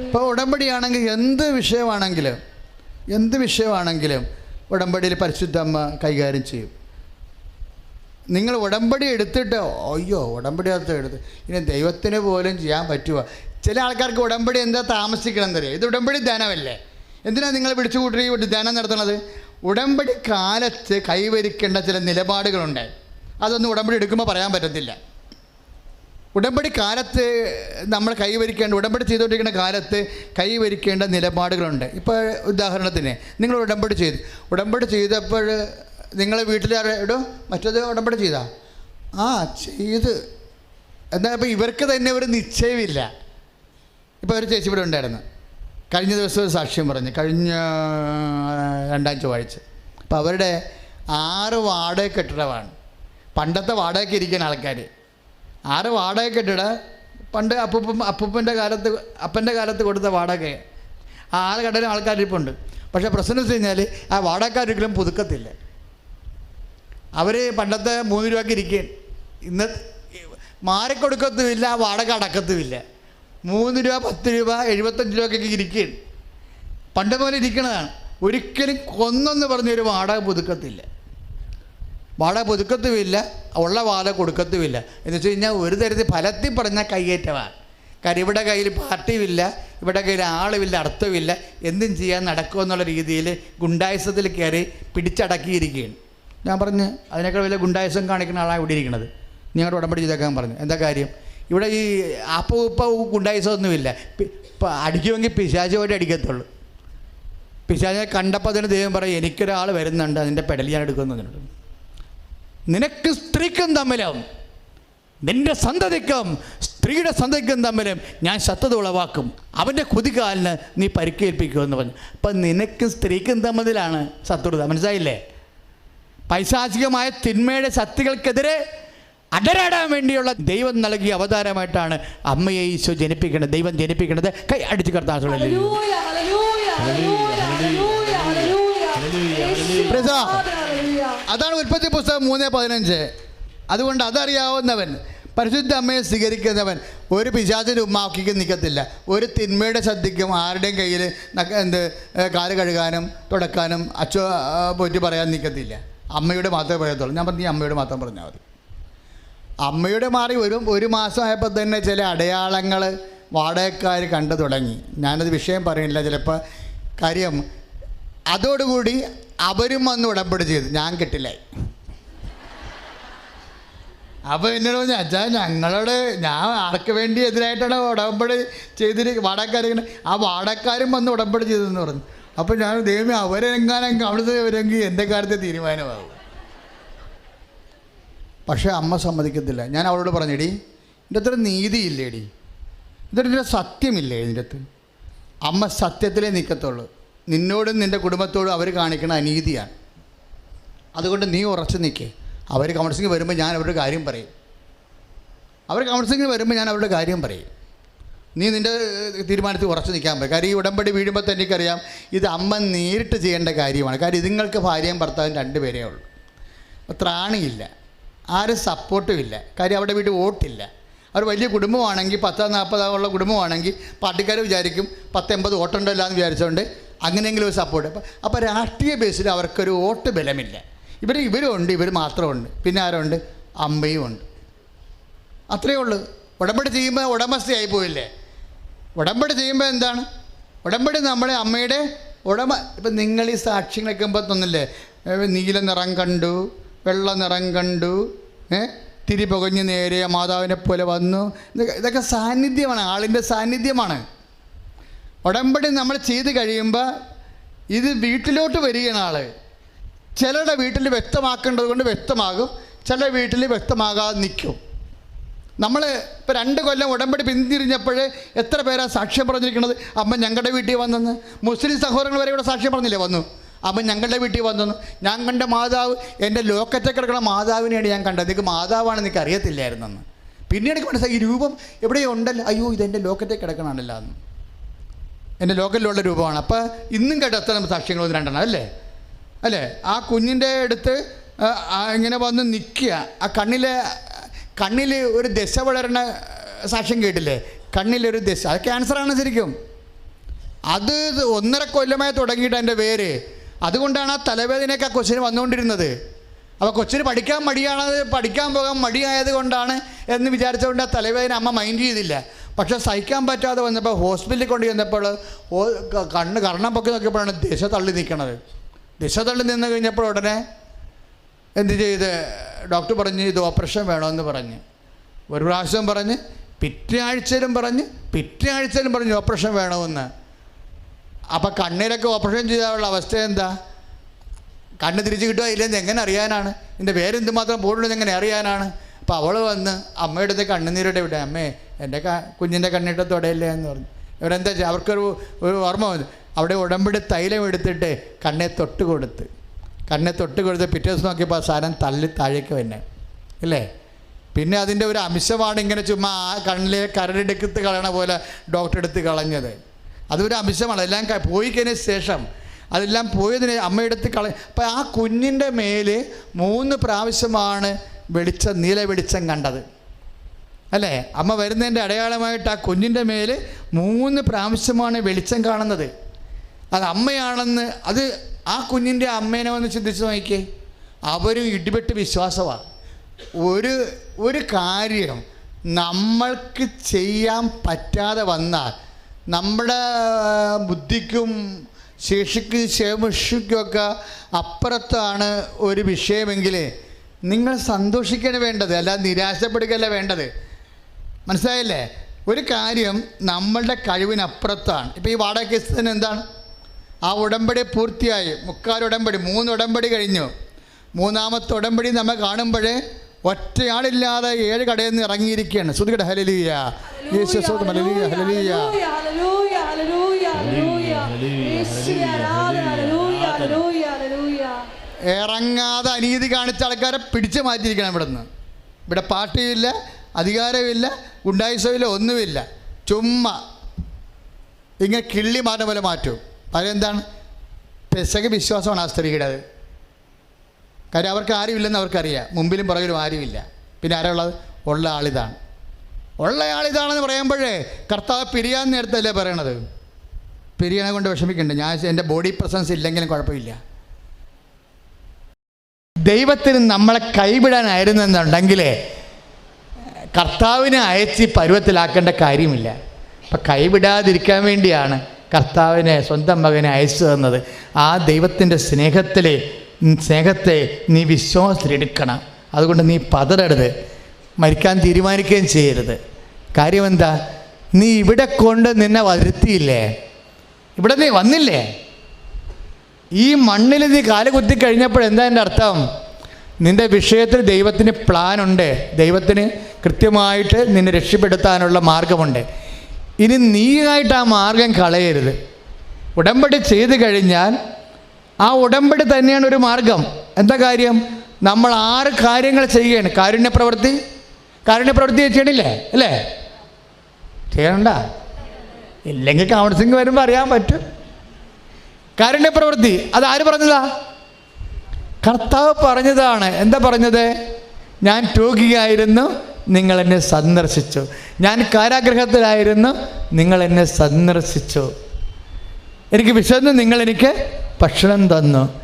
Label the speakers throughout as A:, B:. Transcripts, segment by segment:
A: ഇപ്പോൾ ഉടമ്പടിയാണെങ്കിൽ എന്ത് വിഷയമാണെങ്കിലും എന്ത് വിഷയമാണെങ്കിലും ഉടമ്പടിയിൽ പരിശുദ്ധമ്മ കൈകാര്യം ചെയ്യും. നിങ്ങൾ ഉടമ്പടി എടുത്തിട്ട് അയ്യോ ഉടമ്പടി അകത്ത് എടുത്ത് ഇനി ദൈവത്തിന് പോലും ചെയ്യാൻ പറ്റുമോ ചില ആൾക്കാർക്ക് ഉടമ്പടി എന്താ താമസിക്കണം എന്നറിയാം. ഇത് ഉടമ്പടി ധനമല്ലേ എന്തിനാണ് നിങ്ങൾ പിടിച്ചു കൂട്ടി ഈ ധ്യാനം നടത്തുന്നത്? ഉടമ്പടി കാലത്ത് കൈവരിക്കേണ്ട ചില നിലപാടുകളുണ്ട്. അതൊന്നും ഉടമ്പടി എടുക്കുമ്പോൾ പറയാൻ പറ്റത്തില്ല. ഉടമ്പടി കാലത്ത് നമ്മൾ കൈവരിക്കേണ്ട ഉടമ്പടി ചെയ്തുകൊണ്ടിരിക്കുന്ന കാലത്ത് കൈവരിക്കേണ്ട നിലപാടുകളുണ്ട്. ഇപ്പോൾ ഉദാഹരണത്തിന് നിങ്ങൾ ഉടമ്പടി ചെയ്തു. ഉടമ്പടി ചെയ്തപ്പോൾ നിങ്ങൾ വീട്ടിൽ ഇടോ? മറ്റത് ഉടമ്പടി ചെയ്താ? ആ ചെയ്ത്. എന്നാൽ ഇപ്പോൾ ഇവർക്ക് തന്നെ ഒരു നിശ്ചയമില്ല. ഇപ്പോൾ ഒരു ചേച്ചി ഇവിടെ ഉണ്ടായിരുന്നു. കഴിഞ്ഞ ദിവസം ഒരു സാക്ഷ്യം പറഞ്ഞു. കഴിഞ്ഞ രണ്ടാം ചൊവ്വാഴ്ച. അപ്പോൾ അവരുടെ ആറ് വാടക കെട്ടിടമാണ്. പണ്ടത്തെ വാടകയ്ക്ക് ഇരിക്കുന്ന ആൾക്കാർ ആറ് വാടക കെട്ടിട പണ്ട് അപ്പൂപ്പ അപ്പൂപ്പന്റെ കാലത്ത് അപ്പന്റെ കാലത്ത് കൊടുത്ത വാടക ആ ആറ് കടലും ആൾക്കാരിപ്പുണ്ട് പക്ഷേ പ്രശ്നം വെച്ച് കഴിഞ്ഞാൽ ആ വാടകക്കാരൊരിക്കലും പുതുക്കത്തില്ല. അവർ പണ്ടത്തെ മൂന്ന് രൂപയ്ക്ക് ഇരിക്കുകയും ഇന്ന് മാറിക്കൊടുക്കത്തുമില്ല വാടക അടക്കത്തുമില്ല. മൂന്ന് രൂപ പത്ത് രൂപ എഴുപത്തഞ്ച് രൂപയ്ക്കൊക്കെ ഇരിക്കുകയാണ് പണ്ട് പോലെ ഇരിക്കണതാണ്. ഒരിക്കലും കൊന്നെന്ന് പറഞ്ഞൊരു വാടക പുതുക്കത്തില്ല. വാടക പുതുക്കത്തുമില്ല ഉള്ള വാടക കൊടുക്കത്തുമില്ല. എന്ന് വെച്ച് കഴിഞ്ഞാൽ ഒരു തരത്തിൽ ഫലത്തിൽ പറഞ്ഞ കയ്യേറ്റമാണ് കാര്യം ഇവിടെ കയ്യിൽ പാർട്ടിയുമില്ല ഇവിടെ കയ്യിൽ ആളുമില്ല അർത്ഥമില്ല. എന്തും ചെയ്യാൻ നടക്കുമെന്നുള്ള രീതിയിൽ ഗുണ്ടായുസത്തിൽ കയറി പിടിച്ചടക്കിയിരിക്കുകയാണ്. ഞാൻ പറഞ്ഞ് അതിനേക്കാൾ വലിയ ഗുണ്ടായുസം കാണിക്കുന്ന ആളാണ് ഇവിടെ ഇരിക്കുന്നത്. ഞങ്ങളുടെ ഉടമ്പടി ചെയ്തേക്കാൻ പറഞ്ഞു. എന്താ കാര്യം? ഇവിടെ ഈ അപ്പ ഉപ്പ ഗുണ്ടായസമൊന്നുമില്ല. അടിക്കുമെങ്കിൽ പിശാച് പോയിട്ട് അടിക്കത്തുള്ളൂ. പിശാചിനെ കണ്ടപ്പോൾ അതിന് ദൈവം പറയും എനിക്കൊരാൾ വരുന്നുണ്ട് അതിന്റെ പെടൽ ഞാൻ എടുക്കുന്നുണ്ട് നിനക്ക് സ്ത്രീക്കും തമ്മിലും നിന്റെ സന്തതിക്കും സ്ത്രീയുടെ സന്തതിക്കും തമ്മിലും ഞാൻ ശത്രുത ഉളവാക്കും. അവന്റെ കുതികാലിന് നീ പരിക്കേൽപ്പിക്കുമെന്ന് പറഞ്ഞു അപ്പം നിനക്ക് സ്ത്രീക്കും തമ്മിലാണ് ശത്രുത. മനസ്സിലായില്ലേ? പൈശാചികമായ തിന്മയുടെ ശക്തികൾക്കെതിരെ അടരാടാൻ വേണ്ടിയുള്ള ദൈവം നൽകിയ അവതാരമായിട്ടാണ് അമ്മയെ ഈശോ ജനിപ്പിക്കുന്നത്. ദൈവം ജനിപ്പിക്കുന്നത് കൈ അടിച്ച് കർത്താസുള്ള പ്രൈസ്. അതാണ് ഉൽപ്പത്തി പുസ്തകം മൂന്ന് പതിനഞ്ച്. അതുകൊണ്ട് അതറിയാവുന്നവൻ പരിശുദ്ധ അമ്മയെ സ്വീകരിക്കുന്നവൻ ഒരു പിശാചിന്റെ ഉമ്മാക്കിക്ക് നിൽക്കത്തില്ല ഒരു തിന്മയുടെ ശ്രദ്ധിക്കും ആരുടെയും കയ്യിൽ എന്ത് കാൽ കഴുകാനും തുടക്കാനും അച്ഛോ പോറ്റി പറയാൻ നിൽക്കത്തില്ല അമ്മയുടെ മാത്രമേ പറയത്തുള്ളൂ. ഞാൻ പറഞ്ഞു അമ്മയുടെ മാത്രം പറഞ്ഞാൽ മതി. അമ്മയുടെ മാറി ഒരു ഒരു മാസമായപ്പോൾ തന്നെ ചില അടയാളങ്ങൾ വാടകക്കാർ കണ്ടു തുടങ്ങി. ഞാനത് വിഷയം പറയുന്നില്ല. ചിലപ്പോൾ കാര്യം അതോടുകൂടി അവരും വന്ന് ഉടമ്പടി ചെയ്തു. ഞാൻ കിട്ടില്ലായി അപ്പോൾ എന്നോട് പറഞ്ഞു അച്ഛാ ഞങ്ങളോട് ഞാൻ ആർക്ക് വേണ്ടി എതിരായിട്ടാണ് ഉടമ്പടി ചെയ്തിട്ട് വാടക്കാരി ആ വാടക്കാരും വന്ന് ഉടമ്പടി ചെയ്തെന്ന് പറഞ്ഞു. അപ്പോൾ ഞാൻ ദൈവമേ അവരെങ്ങാനെങ്കിൽ അവിടുത്തെ വരെങ്കിൽ എന്റെ കാര്യത്തെ തീരുമാനമാകും പക്ഷേ അമ്മ സമ്മതിക്കത്തില്ല. ഞാൻ അവളോട് പറഞ്ഞെടി ഇതിന്റെ അത്ര നീതിയില്ലേടി. ഇതിന്റെ സത്യമില്ലേ ഇതിന്റെ അകത്ത് അമ്മ സത്യത്തിലേ നിൽക്കത്തുള്ളൂ നിന്നോടും നിന്റെ കുടുംബത്തോടും അവർ കാണിക്കുന്ന അനീതിയാണ്. അതുകൊണ്ട് നീ ഉറച്ചു നിൽക്കേ അവർ കൗൺസിലിംഗ് വരുമ്പോൾ ഞാൻ അവരുടെ കാര്യം പറയും. അവർ കൗൺസിലിംഗ് വരുമ്പോൾ ഞാൻ അവരുടെ കാര്യം പറയും. നീ നിന്റെ തീരുമാനത്തിൽ ഉറച്ചു നിൽക്കാൻ പറ്റും കാര്യം ഈ ഉടമ്പടി വീഴുമ്പോൾ തന്നെ എനിക്കറിയാം ഇത് അമ്മ നേരിട്ട് ചെയ്യേണ്ട കാര്യമാണ്. കാര്യം ഇതുങ്ങൾക്ക് ഭാര്യയും ഭർത്താവും രണ്ടുപേരേ ഉള്ളൂ. അപ്പോൾ ത്രാണിയില്ല. ആരും സപ്പോർട്ടും ഇല്ല. കാര്യം അവിടെ വീട്ടിൽ വോട്ടില്ല. അവർ വലിയ കുടുംബമാണെങ്കിൽ പത്താം നാൽപ്പതാമുള്ള കുടുംബമാണെങ്കിൽ പാർട്ടിക്കാർ വിചാരിക്കും പത്തെൺപത് വോട്ടുണ്ടല്ലോ എന്ന് വിചാരിച്ചുകൊണ്ട് അങ്ങനെയെങ്കിലും ഒരു സപ്പോർട്ട് അപ്പം അപ്പോൾ രാഷ്ട്രീയ ബേസിൽ അവർക്കൊരു വോട്ട് ബലമില്ല. ഇവർ ഇവരും ഉണ്ട് ഇവർ മാത്രമുണ്ട്. പിന്നെ ആരുണ്ട്? അമ്മയും ഉണ്ട്. അത്രയേ ഉള്ളൂ. ഉടമ്പടി ചെയ്യുമ്പോൾ ഉടമസ്ഥയായി പോയില്ലേ? ഉടമ്പടി ചെയ്യുമ്പോൾ എന്താണ്? ഉടമ്പടി നമ്മളെ അമ്മയുടെ ഉടമ. ഇപ്പം നിങ്ങൾ ഈ സാക്ഷ്യങ്ങളൊക്കെ മുമ്പ് തന്നില്ലേ നീല നിറം കണ്ടു വെള്ള നിറം കണ്ടു ഏ തിരി പുകഞ്ഞ് നേരെ മാതാവിനെ പോലെ വന്നു. ഇതൊക്കെ സാന്നിധ്യമാണ്. ആളിന്റെ സാന്നിധ്യമാണ്. ഉടമ്പടി നമ്മൾ ചെയ്ത് കഴിയുമ്പോൾ ഇത് വീട്ടിലോട്ട് വരികയാണ് ആൾ. ചിലരുടെ വീട്ടിൽ വ്യക്തമാക്കേണ്ടത് കൊണ്ട് വ്യക്തമാകും ചില വീട്ടിൽ വ്യക്തമാകാതെ നിൽക്കും. നമ്മൾ ഇപ്പോൾ രണ്ട് കൊല്ലം ഉടമ്പടി പിന്തിരിഞ്ഞപ്പോൾ എത്ര പേരാ സാക്ഷ്യം പറഞ്ഞിരിക്കുന്നത്? അമ്മ ഞങ്ങളുടെ വീട്ടിൽ വന്നെന്ന്. മുസ്ലിം സഹോദരങ്ങൾ വരെ ഇവിടെ സാക്ഷ്യം പറഞ്ഞില്ലേ വന്നു? അമ്മ ഞങ്ങളുടെ വീട്ടിൽ വന്നെന്ന്. ഞാൻ കണ്ട മാതാവ് എന്റെ ലോക്കത്തെ കിടക്കുന്ന മാതാവിനെയാണ് ഞാൻ കണ്ടത്. നിങ്ങൾക്ക് മാതാവാണെന്ന് എനിക്ക് അറിയത്തില്ലായിരുന്നെന്ന്. പിന്നീട് എനിക്ക് മനസ്സിലായി ഈ രൂപം എവിടെയോ ഉണ്ടല്ലോ. അയ്യോ ഇതെന്റെ ലോക്കത്തെ കിടക്കണമല്ലോ എന്ന്. എന്റെ ലോക്കലിലുള്ള രൂപമാണ്. അപ്പോൾ ഇന്നും കേട്ടത്ര എത്ര സാക്ഷ്യങ്ങൾ ഒന്ന് രണ്ടെണ്ണം അല്ലേ? അല്ലേ? ആ കുഞ്ഞിന്റെ അടുത്ത് ഇങ്ങനെ വന്ന് നിൽക്കുക. ആ കണ്ണിലെ കണ്ണിൽ ഒരു ദശ വളരണ സാക്ഷ്യം കേട്ടില്ലേ? കണ്ണിലൊരു ദശ. അത് ക്യാൻസറാണ് ശരിക്കും. അത് ഒന്നര കൊല്ലമായി തുടങ്ങിയിട്ട് എന്റെ പേര്. അതുകൊണ്ടാണ് ആ തലവേദനയൊക്കെ ആ കൊച്ചിന് വന്നുകൊണ്ടിരുന്നത്. അപ്പോൾ കൊച്ചിന് പഠിക്കാൻ മടിയാണത് പഠിക്കാൻ പോകാൻ മടിയായത് കൊണ്ടാണ് എന്ന് വിചാരിച്ചുകൊണ്ട് ആ തലവേദന അമ്മ മൈൻഡ് ചെയ്തില്ല. പക്ഷെ സഹിക്കാൻ പറ്റാതെ വന്നപ്പോൾ ഹോസ്പിറ്റലിൽ കൊണ്ട് ചെന്നപ്പോൾ കണ്ണ് കർണം പൊക്കി നോക്കിയപ്പോഴാണ് ദിശ തള്ളി നിൽക്കണത്. ദിശ തള്ളി നിന്ന് കഴിഞ്ഞപ്പോൾ ഉടനെ എന്ത് ചെയ്ത്? ഡോക്ടർ പറഞ്ഞ് ഇത് ഓപ്പറേഷൻ വേണമെന്ന് പറഞ്ഞ്. ഒരു പ്രാവശ്യം പറഞ്ഞ് പിറ്റേ ആഴ്ചയിലും പറഞ്ഞ് പിറ്റേ ആഴ്ചയിലും പറഞ്ഞ് ഓപ്പറേഷൻ വേണമെന്ന്. അപ്പോൾ കണ്ണിലൊക്കെ ഓപ്പറേഷൻ ചെയ്താലുള്ള അവസ്ഥ എന്താ? കണ്ണ് തിരിച്ച് കിട്ടുക ഇല്ലെന്ന് എങ്ങനെ അറിയാനാണ്? എന്റെ പേരെന്തുമാത്രം പോയിട്ടുണ്ടെന്ന് എങ്ങനെ അറിയാനാണ്? അപ്പോൾ അവൾ വന്ന് അമ്മയുടെ അടുത്ത് കണ്ണുനീരോടെ ഇവിടെ അമ്മേ എന്റെ കുഞ്ഞിന്റെ കണ്ണിട്ട് തൊടയില്ലേ എന്ന് പറഞ്ഞു. ഇവരെന്താ ചെയ്യുക അവർക്കൊരു ഒരു ഓർമ്മ വന്നു. അവിടെ ഉടമ്പടി തൈലം എടുത്തിട്ട് കണ്ണെ തൊട്ട് കൊടുത്ത്. കണ്ണെ തൊട്ട് കൊടുത്ത് പിറ്റേ ദിവസം നോക്കിയപ്പോൾ ആ സാധനം തള്ളി താഴേക്ക് തന്നെ അല്ലേ പിന്നെ അതിന്റെ ഒരു അംശമാണ് ഇങ്ങനെ ചുമ്മാ ആ കണ്ണിലെ കരടെടുത്ത് കളയണ പോലെ ഡോക്ടർ എടുത്ത് കളഞ്ഞത്. അതൊരു അംശമാണ്. എല്ലാം പോയി കഴിഞ്ഞ ശേഷം അതെല്ലാം പോയതിന് അമ്മയെടുത്ത് കള അപ്പം ആ കുഞ്ഞിന്റെ മേൽ മൂന്ന് പ്രാവശ്യമാണ് വെളിച്ചം നീല വെളിച്ചം കണ്ടത്. അല്ലേ? അമ്മ വരുന്നതിന്റെ അടയാളമായിട്ട് ആ കുഞ്ഞിന്റെ മേൽ മൂന്ന് പ്രാവശ്യമാണ് വെളിച്ചം കാണുന്നത്. അത് അമ്മയാണെന്ന് അത് ആ കുഞ്ഞിന്റെ അമ്മേനെ വന്ന് ചിന്തിച്ച് നോക്കിക്കേ അവരും ഇടിപെട്ട് വിശ്വാസമാണ് ഒരു ഒരു കാര്യം നമ്മൾക്ക് ചെയ്യാൻ പറ്റാതെ വന്നാൽ നമ്മുടെ ബുദ്ധിക്കും ശേഷിക്കും ശേഷിക്കുമൊക്കെ അപ്പുറത്താണ് ഒരു വിഷയമെങ്കിൽ നിങ്ങൾ സന്തോഷിക്കുകയാണ് വേണ്ടത് അല്ലാതെ നിരാശപ്പെടുകയല്ല വേണ്ടത്. മനസ്സിലായില്ലേ? ഒരു കാര്യം നമ്മളുടെ കഴിവിനപ്പുറത്താണ്. ഇപ്പോൾ ഈ വാടക കേസ് തന്നെ എന്താണ്? ആ ഉടമ്പടി പൂർത്തിയായി. മുക്കാൽ ഉടമ്പടി മൂന്ന് ഉടമ്പടി കഴിഞ്ഞു. മൂന്നാമത്തെ ഉടമ്പടി നമ്മൾ കാണുമ്പോഴേ ഒറ്റയാളില്ലാതെ ഏഴ് കടയിൽ നിന്ന് ഇറങ്ങിയിരിക്കുകയാണ്. ശ്രുതികട ഹലലിയ
B: ഹല്ലേലൂയ
A: ഇറങ്ങാതെ അനീതി കാണിച്ച ആൾക്കാരെ പിടിച്ചു മാറ്റിയിരിക്കണം ഇവിടെ നിന്ന് ഇവിടെ പാർട്ടിയില്ല അധികാരമില്ല ഗുണ്ടായുസമില്ല ഒന്നുമില്ല. ചുമ്മാ. ഇങ്ങനെ കിള്ളി മാറ്റം പോലെ മാറ്റും. അതെന്താണ് പെസക വിശ്വാസമാണ് ആ സ്ത്രീയുടെ അത്. കാര്യം അവർക്ക് ആരുമില്ലെന്ന് അവർക്കറിയാം. മുമ്പിലും പുറകിലും ആരുമില്ല. പിന്നെ ആരുള്ളത് ഉള്ള ആളിതാണ് ഉള്ള ആളിതാണെന്ന് പറയുമ്പോഴേ കർത്താവ് പിരിയാൻ നേരത്തല്ലേ പറയണത്? പിരിയണ കൊണ്ട് വിഷമിക്കണ്ട. ഞാൻ എന്റെ ബോഡി പ്രസൻസ് ഇല്ലെങ്കിലും കുഴപ്പമില്ല. ദൈവത്തിന് നമ്മളെ കൈവിടാനായിരുന്നെന്നുണ്ടെങ്കിൽ കർത്താവിനെ അയച്ച് പരുവത്തിലാക്കേണ്ട കാര്യമില്ല. അപ്പം കൈവിടാതിരിക്കാൻ വേണ്ടിയാണ് കർത്താവിനെ സ്വന്തം മകനെ അയച്ചു തന്നത്. ആ ദൈവത്തിന്റെ സ്നേഹത്തിലെ സ്നേഹത്തെ നീ വിശ്വാസത്തിലെടുക്കണം. അതുകൊണ്ട് നീ പതറരുത്. മരിക്കാൻ തീരുമാനിക്കുകയും ചെയ്യരുത്. കാര്യം എന്താ നീ ഇവിടെ കൊണ്ട് നിന്നെ വരുത്തിയില്ലേ? ഇവിടെ നീ വന്നില്ലേ? ഈ മണ്ണിൽ നീ കാലുകുത്തി കഴിഞ്ഞപ്പോൾ എന്താ എന്റെ അർത്ഥം? നിന്റെ വിഷയത്തിൽ ദൈവത്തിന് പ്ലാനുണ്ട്. ദൈവത്തിന് കൃത്യമായിട്ട് നിന്നെ രക്ഷപ്പെടുത്താനുള്ള മാർഗമുണ്ട്. ഇനി നീയായിട്ട് ആ മാർഗം കളയരുത്. ഉടമ്പടി ചെയ്തു കഴിഞ്ഞാൽ ആ ഉടമ്പടി തന്നെയാണ് ഒരു മാർഗം. എന്താ കാര്യം? നമ്മൾ ആറ് കാര്യങ്ങൾ ചെയ്യണം കാരുണ്യപ്രവൃത്തി കാരുണ്യപ്രവൃത്തി ചെയ്യണില്ലേ? അല്ലേ? ചെയ്യണ്ട. ഇല്ലെങ്കിൽ കൗൺസിലിംഗ് വരുമ്പോൾ അറിയാൻ പറ്റും. കാരുണ്യപ്രവൃത്തി അത് ആര് പറഞ്ഞതാ? കർത്താവ് പറഞ്ഞതാണ്. എന്താ പറഞ്ഞത്? ഞാൻ രോഗിയായിരുന്നു നിങ്ങൾ എന്നെ സന്ദർശിച്ചു. ഞാൻ കാരാഗ്രഹത്തിലായിരുന്നു നിങ്ങൾ എന്നെ സന്ദർശിച്ചു. എനിക്ക് വിശന്ന് നിങ്ങൾ എനിക്ക് ഭക്ഷണം തന്നു.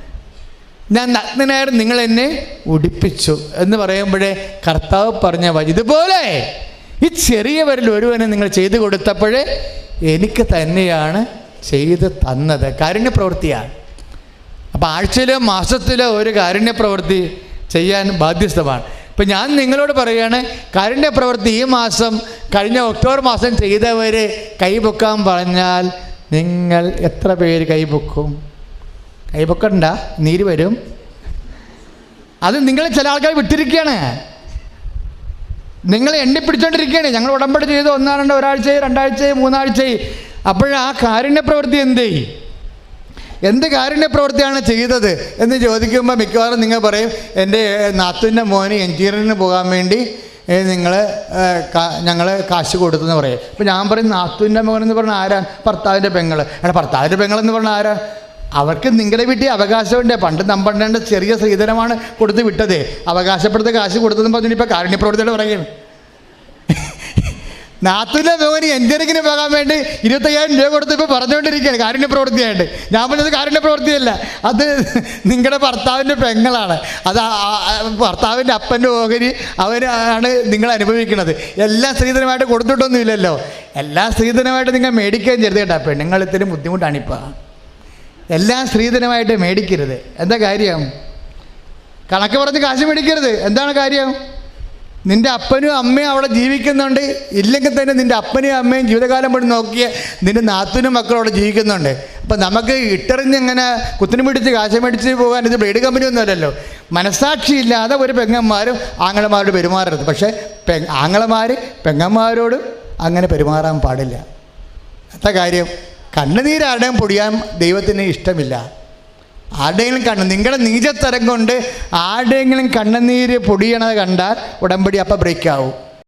A: ഞാൻ നഗ്നനായിരുന്നു നിങ്ങൾ എന്നെ ഉടിപ്പിച്ചു എന്ന് പറയുമ്പോഴേ കർത്താവ് പറഞ്ഞ വഴി ഇതുപോലെ ഈ ചെറിയവരിൽ ഒരുവനെ നിങ്ങൾ ചെയ്തു കൊടുത്തപ്പോഴേ എനിക്ക് തന്നെയാണ് ചെയ്ത് തന്നത്. കാരുണ്യപ്രവൃത്തിയാണ്. അപ്പോൾ ആഴ്ചയിലെ മാസത്തിലെ ഒരു കാരുണ്യപ്രവൃത്തി ചെയ്യാൻ ബാധ്യസ്ഥമാണ്. ഇപ്പം ഞാൻ നിങ്ങളോട് പറയുകയാണ് കാരുണ്യപ്രവൃത്തി ഈ മാസം കഴിഞ്ഞ ഒക്ടോബർ മാസം ചെയ്തവർ കൈപൊക്കാൻ പറഞ്ഞാൽ നിങ്ങൾ എത്ര പേര് കൈപൊക്കും കൈപൊക്കണ്ട നീര് വരും. അത് നിങ്ങൾ ചില ആൾക്കാർ വിട്ടിരിക്കുകയാണ്. നിങ്ങൾ എണ്ണി പിടിച്ചോണ്ടിരിക്കുകയാണ്. ഞങ്ങൾ ഉടമ്പടി ചെയ്ത് ഒന്നാണ്ട് ഒരാഴ്ചയായി രണ്ടാഴ്ചയായി മൂന്നാഴ്ചയായി. അപ്പോഴാ ആ കാരുണ്യപ്രവൃത്തി എന്ത് ചെയ്യും? എന്ത് കാരുണ്യപ്രവൃത്തിയാണ് ചെയ്തത് എന്ന് ചോദിക്കുമ്പോൾ മിക്കവാറും നിങ്ങൾ പറയും എന്റെ നാത്തുവിന്റെ മോന് എൻജിനീയറിങ്ങിന് പോകാൻ വേണ്ടി നിങ്ങൾ ഞങ്ങൾ കാശ് കൊടുത്തെന്ന് പറയും. ഇപ്പം ഞാൻ പറയും നാത്തുവിന്റെ മോൻ എന്ന് പറഞ്ഞാൽ ആരാ? ഭർത്താവിന്റെ പെങ്ങൾ എടാ ഭർത്താവിന്റെ പെങ്ങളെന്ന് പറഞ്ഞാൽ ആരാ? അവർക്ക് നിങ്ങളുടെ വീട്ടിൽ അവകാശമുണ്ട്. പണ്ട് നമ്പണ്ടേണ്ട ചെറിയ സ്ത്രീധനമാണ് കൊടുത്ത് വിട്ടതേ. അവകാശപ്പെടുത്ത കാശ് കൊടുത്തതെന്ന് പറഞ്ഞിട്ട് ഇപ്പോൾ കാരുണ്യപ്രവൃത്തിയുടെ പറയുകയാണ് നാത്തൂന്റെ മോന് എഞ്ചിനീയറിങ്ങിന് പോകാൻ വേണ്ടി ഇരുപത്തയ്യായിരം രൂപ കൊടുത്ത് ഇപ്പോൾ പറഞ്ഞുകൊണ്ടിരിക്കുകയാണ് കാരുണ്യ പ്രവൃത്തിയായിട്ട്. ഞാൻ പറഞ്ഞത് കാരുണ്യ പ്രവൃത്തിയല്ല. അത് നിങ്ങളുടെ ഭർത്താവിന്റെ പെങ്ങളാണ്. അത് ഭർത്താവിന്റെ അപ്പന്റെ ഓഹരി അവരാണ് നിങ്ങൾ അനുഭവിക്കുന്നത്. എല്ലാ സ്ത്രീധനമായിട്ട് കൊടുത്തിട്ടൊന്നുമില്ലല്ലോ. എല്ലാ സ്ത്രീധനമായിട്ട് നിങ്ങൾ മേടിക്കുകയും ചെയ്യരുത് കേട്ടോ. പെണ്ണുങ്ങൾ ഇത്തിരി ബുദ്ധിമുട്ടാണിപ്പോൾ എല്ലാ സ്ത്രീധനമായിട്ട് മേടിക്കരുത്. എന്താ കാര്യം? കണക്ക് പറഞ്ഞ് കാശ് മേടിക്കരുത്. എന്താണ് കാര്യം? നിന്റെ അപ്പനും അമ്മയും അവിടെ ജീവിക്കുന്നുണ്ട്. ഇല്ലെങ്കിൽ തന്നെ നിന്റെ അപ്പനും അമ്മയും ജീവിതകാലം പോയി നോക്കിയ നിന്റെ നാത്തനും മക്കളും അവിടെ ജീവിക്കുന്നുണ്ട്. അപ്പം നമുക്ക് ഇട്ടെറിഞ്ഞ് ഇങ്ങനെ കുത്തിനും പിടിച്ച് കാശം മേടിച്ച് പോകാൻ ഇത് ബ്ലേഡ് കമ്പനി ഒന്നുമല്ലല്ലോ മനസാക്ഷിയില്ലാതെ ഒരു പെങ്ങന്മാരും ആങ്ങളമാരോട് പെരുമാറരുത്. പക്ഷേ പെ ആങ്ങളമാർ പെങ്ങന്മാരോട് അങ്ങനെ പെരുമാറാൻ പാടില്ല. അത്ത കാര്യം കണ്ണുനീരാരുടെയും പൊടിയാൻ ദൈവത്തിന് ഇഷ്ടമില്ല. ആരുടെയെങ്കിലും കണ്ണ് നിങ്ങളുടെ നീചത്തരം കൊണ്ട് ആരുടെയെങ്കിലും കണ്ണുനീര് പൊടിയണത് കണ്ടാൽ ഉടമ്പടി അപ്പം ബ്രേക്ക് ആവും.